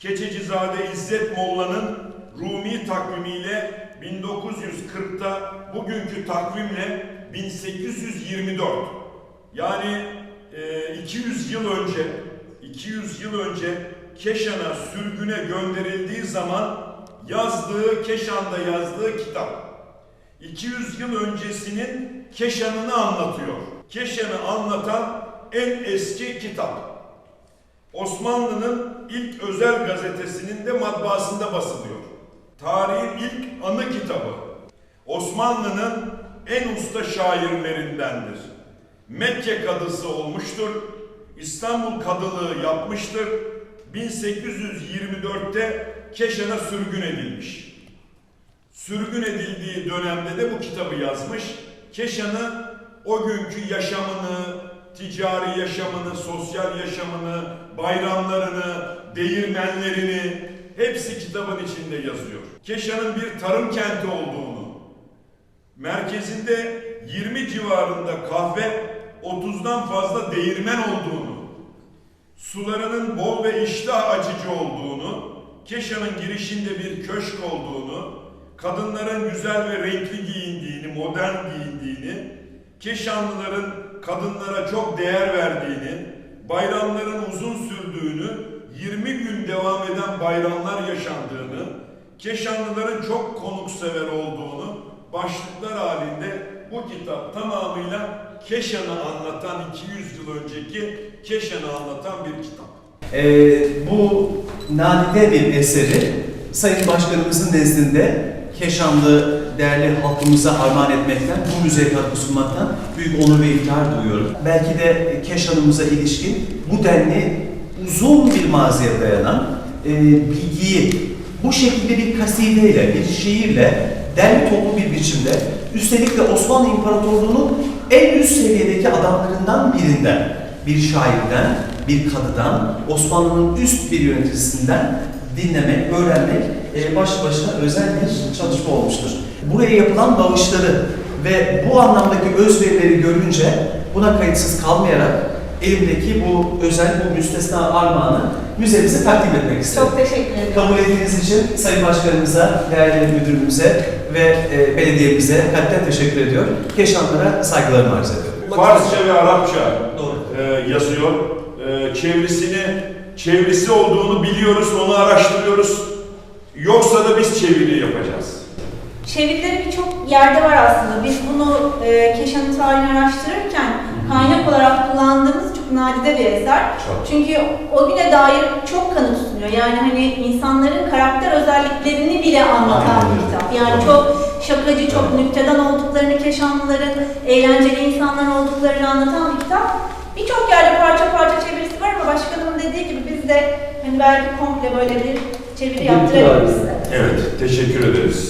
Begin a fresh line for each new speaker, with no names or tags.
Keçecizade İzzet Molla'nın Rumi takvimiyle 1940'ta bugünkü takvimle 1824 yani e, 200 yıl önce 200 yıl önce Keşan'a sürgüne gönderildiği zaman yazdığı Keşan'da yazdığı kitap 200 yıl öncesinin Keşan'ını anlatıyor. Keşan'ı anlatan en eski kitap. Osmanlı'nın ilk özel gazetesinin de matbaasında basılıyor. Tarihin ilk anı kitabı. Osmanlı'nın en usta şairlerindendir. Mekke kadısı olmuştur. İstanbul kadılığı yapmıştır. 1824'te Keşan'a sürgün edilmiş. Sürgün edildiği dönemde de bu kitabı yazmış. Keşan'ı o günkü yaşamını, ticari yaşamını, sosyal yaşamını, bayramlarını, değirmenlerini hepsi kitabın içinde yazıyor. Keşan'ın bir tarım kenti olduğunu, merkezinde 20 civarında kahve, 30'dan fazla değirmen olduğunu, sularının bol ve iştah açıcı olduğunu, Keşan'ın girişinde bir köşk olduğunu, kadınların güzel ve renkli giyindiğini, modern giyindiğini, Keşanlıların kadınlara çok değer verdiğini, bayramların uzun sürdüğünü, 20 gün devam eden bayramlar yaşandığını, Keşanlıların çok konuksever olduğunu başlıklar halinde bu kitap tamamıyla Keşan'ı anlatan 200 yıl önceki Keşan'ı anlatan bir kitap.
Ee, bu nadide bir eseri Sayın Başkanımızın nezdinde Keşanlı değerli halkımıza armağan etmekten, bu müzeye katkı sunmaktan büyük onur ve iftihar duyuyorum. Belki de Keşan'ımıza ilişkin bu denli uzun bir maziye dayanan e, bilgiyi bu şekilde bir kasideyle, bir şiirle derli toplu bir biçimde üstelik de Osmanlı İmparatorluğu'nun en üst seviyedeki adamlarından birinden, bir şairden, bir kadıdan, Osmanlı'nın üst bir yöneticisinden dinlemek, öğrenmek e, başlı başına özel bir çalışma olmuştur. Buraya yapılan bağışları ve bu anlamdaki özverileri görünce buna kayıtsız kalmayarak elimdeki bu özel, bu müstesna armağanı müzemize takdim etmek istedim.
Çok teşekkür ederim.
Kabul ettiğiniz için Sayın Başkanımıza, değerli müdürümüze ve e, belediyemize kalpten teşekkür ediyor. Keşanlara saygılarımı arz ediyorum.
Farsça ve Arapça
Doğru.
e, yazıyor. E, çevresini, çevresi olduğunu biliyoruz, onu araştırıyoruz. Yoksa da biz çeviri yapacağız.
Çevirileri birçok yerde var aslında. Biz bunu e, Keşan'ın tarihini araştırırken kaynak olarak kullandığımız çok nadide bir eser.
Çok.
Çünkü o güne dair çok kanıt sunuyor. Yani hani insanların karakter özelliklerini bile anlatan bir kitap. Yani çok şakacı, çok nüktedan olduklarını, Keşanlıların eğlenceli insanlar olduklarını anlatan bir kitap. Birçok yerde parça parça çevirisi de hani belki komple böyle bir çeviri yaptırabiliriz size.
Evet, teşekkür ederiz.